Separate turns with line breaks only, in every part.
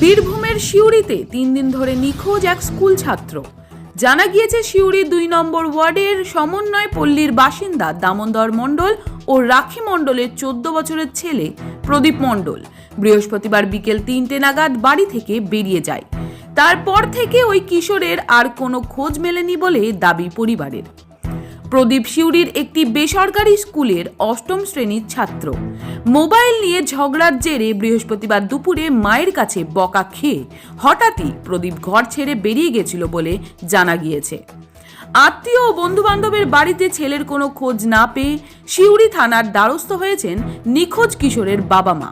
বীরভূমের সিউড়িতে তিন দিন ধরে নিখোঁজ এক স্কুল ছাত্র। জানা গিয়েছে সিউড়ি দুই নম্বর ওয়ার্ডের সমন্বয় পল্লীর বাসিন্দা দামোদর মণ্ডল ও রাখি মণ্ডলের চোদ্দ বছরের ছেলে প্রদীপ মণ্ডল। বৃহস্পতিবার বিকেল তিনটে নাগাদ বাড়ি থেকে বেরিয়ে যায়। তারপর থেকে ওই কিশোরের আর কোনো খোঁজ মেলেনি বলে দাবি পরিবারের। প্রদীপ শিউরির একটি বেসরকারি স্কুলের অষ্টম শ্রেণির ছাত্র। মোবাইল নিয়ে ঝগড়ার জেরে বৃহস্পতিবার দুপুরে মায়ের কাছে বকা খেয়ে হঠাৎই প্রদীপ ঘর ছেড়ে বেরিয়ে গেছিল বলে জানা গিয়েছে। আত্মীয় ও বন্ধুবান্ধবের বাড়িতে ছেলের কোনো খোঁজ না পেয়ে শিউরি থানার দ্বারস্থ হয়েছেন নিখোঁজ কিশোরের বাবা মা।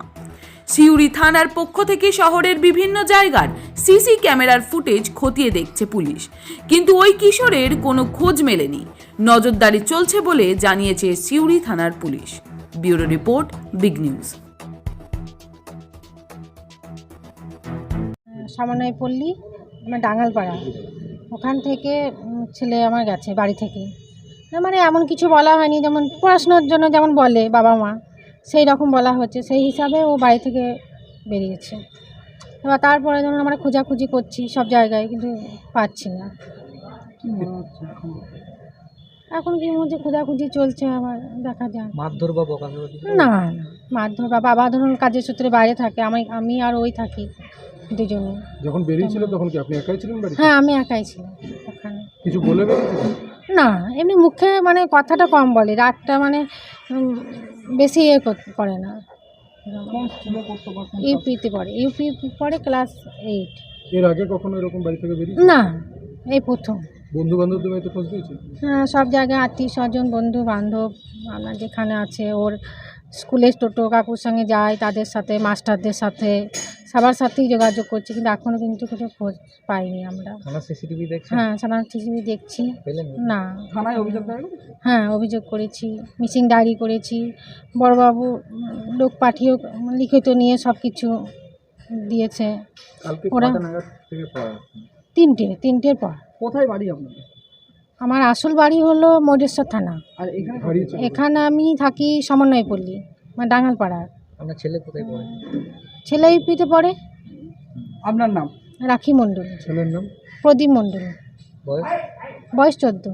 সিউড়ি থানার পক্ষ থেকে শহরের বিভিন্ন জায়গার সিসি ক্যামেরার ফুটেজ খতিয়ে দেখছে পুলিশ। কিন্তু ওই কিশোরের কোনো খোঁজ মেলেনি। নজরদারি চলছে বলে জানিয়েছে সিউড়ি থানার police. Bureau report, big news.
সামনায় পল্লী আমার ডাঙ্গালপাড়া ওখান থেকে ছেলে আমার গেছে বাড়ি থেকে। মানে এমন কিছু বলা হয়নি, যেমন পড়াশোনার জন্য যেমন বলে বাবা মা সেই রকম বলা হচ্ছে সেই হিসাবে ও বাড়ি থেকে বেরিয়েছে। এবার তারপরে যেমন আমরা খোঁজাখুঁজি করছি সব জায়গায় কিন্তু পাচ্ছি না। এখন কি মধ্যে খোঁজাখুঁজি চলছে আবার দেখা যাক।
মারধর বা
না না মারধর বা বাবা ধরুন কাজের সূত্রে বাইরে থাকে আমি আমি আর ওই থাকি দুজনে।
যখন বেরিয়েছিল তখন কি আপনি একাই ছিলেন
হ্যাঁ আমি একাই ছিলাম ওখানে।
কিছু বলে বেরিয়েছিল
না এমনি মুখে মানে কথাটা কম বলে রাগটা মানে বেশি ইয়ে কর- না। ইউপিতে পড়ে ইউপি পড়ে ক্লাস এইট।
এর আগে কখনো এরকম বাড়ি থেকে বেরিয়ে
না এই প্রথম।
বন্ধু বান্ধবদের বাড়িতে খোঁজ দিয়েছে
হ্যাঁ, সব জায়গায় আত্মীয় স্বজন বন্ধু বান্ধব আমার যেখানে আছে ওর স্কুলের টোটো কাকুর সঙ্গে যায় তাদের সাথে মাস্টারদের সাথে। সবার সাথেই যোগাযোগ করছি কিন্তু এখনও কিন্তু কিছু খোঁজ পাইনি আমরা।
সিসিটিভি
হ্যাঁ সাধারণ টিভি দেখছি। না?
থানায় অভিযোগ
হ্যাঁ অভিযোগ করেছি মিসিং ডায়েরি করেছি। বড়বাবু লোক পাঠিয়েও লিখিত নিয়ে সব কিছু দিয়েছে। ওরা- তিনটে তিনটের পর।
কোথায় বাড়ি আপনাদের?
আমার আসল বাড়ি হলো মডেশ্বর থানা।
আর এখানে
হারিয়েছে
এখানে আমি থাকি সমন্বয় পল্লী মানে ডাঙ্গালপাড়ার
আপনার ছেলে কোথায় পড়ে?
ছেলে ইউপিতে পড়ে।
আপনার নাম?
রাখি মণ্ডল।
ছেলের নাম?
প্রদীপ মণ্ডল।
বয়স?
বয়স চোদ্দ।